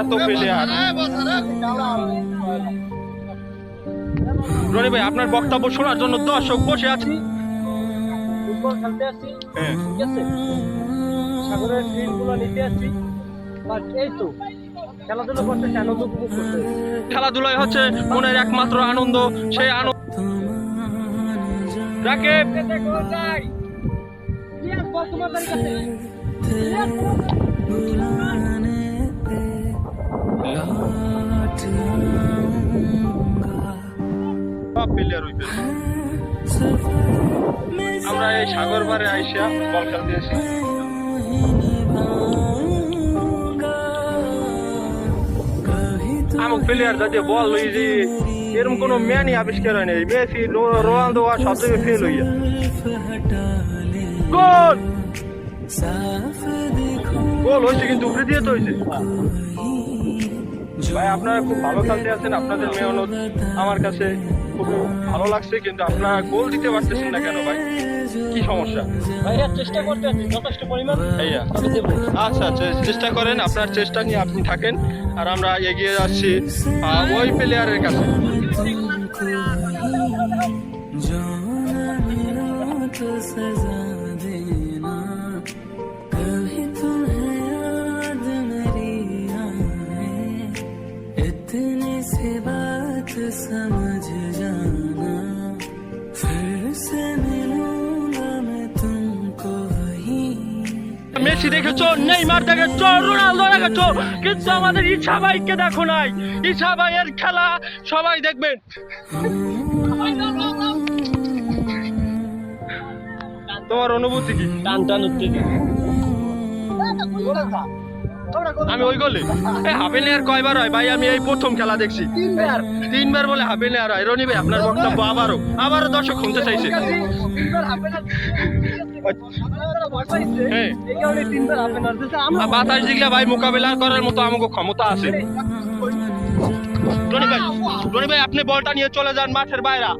এত প্লেয়ার রনি ভাই আপনার বক্তব্য শোনার জন্য দর্শক বসে আছি। ফুটবল খেলতে আসছি হ্যাঁ ঠিক আছে সাগরেরগুলো নিতে আসছি। বাট এই তো খেলাধুলা করতে আনন্দ উপভোগ করতে খেলাধুলায় হচ্ছে মনের একমাত্র আনন্দ সেই আনন্দ। রাকিব! আমরা এই সাগর বারে আইসা খেলতে আসি আমক প্লেয়ার যাতে বল লই যে এরকম কোনো ম্যানই আবিষ্কার হয়নি। মেসি রোনালদো আর সব থেকে ফেল হইয়া। গোল! গোল, হয়েছে কিন্তু উপরে দিয়ে তো হয়েছে। ভাই, আপনারা খুব ভালো খেলতে আছেন। আপনাদের মেহনত আমার কাছে ভালো লাগছে কিন্তু আপনারা গোল দিতে পারতেছেন না কেন ভাই? কি সমস্যা? ভাইয়া চেষ্টা করতে আছি যথেষ্ট পরিমাণ। ভাইয়া। আমি দেবো। আচ্ছা আচ্ছা চেষ্টা করেন আপনার চেষ্টা নিয়ে আপনি থাকেন আর আমরা এগিয়ে যাচ্ছি ওই প্লেয়ারের কাছে। तो মেসি দেখেছ নেইমার দেখেছ রোনালদো দেখেছ কিন্তু আমাদের ইচ্ছা ভাইকে দেখো নাই। ইচ্ছা ভাইয়ের খেলা সবাই দেখবেন তোমার অনুভূতি কি? টান টান উত্তেজিত আমি ওই গলি। হাফে নেয়ার কয়বার হয়? ভাই আমি এই প্রথম খেলা দেখছি। তিনবার। বলে হাফে আর হয়। রনি ভাই আপনার বক্তব্য আবারও আবারও দর্শক শুনতে চাইছে। বাতাস দিলে ভাই মোকাবেলা করার মতো আমাকে ক্ষমতা আছে। রনি ভাই রনি ভাই আপনি বলটা নিয়ে চলে যান মাঠের বাইরা।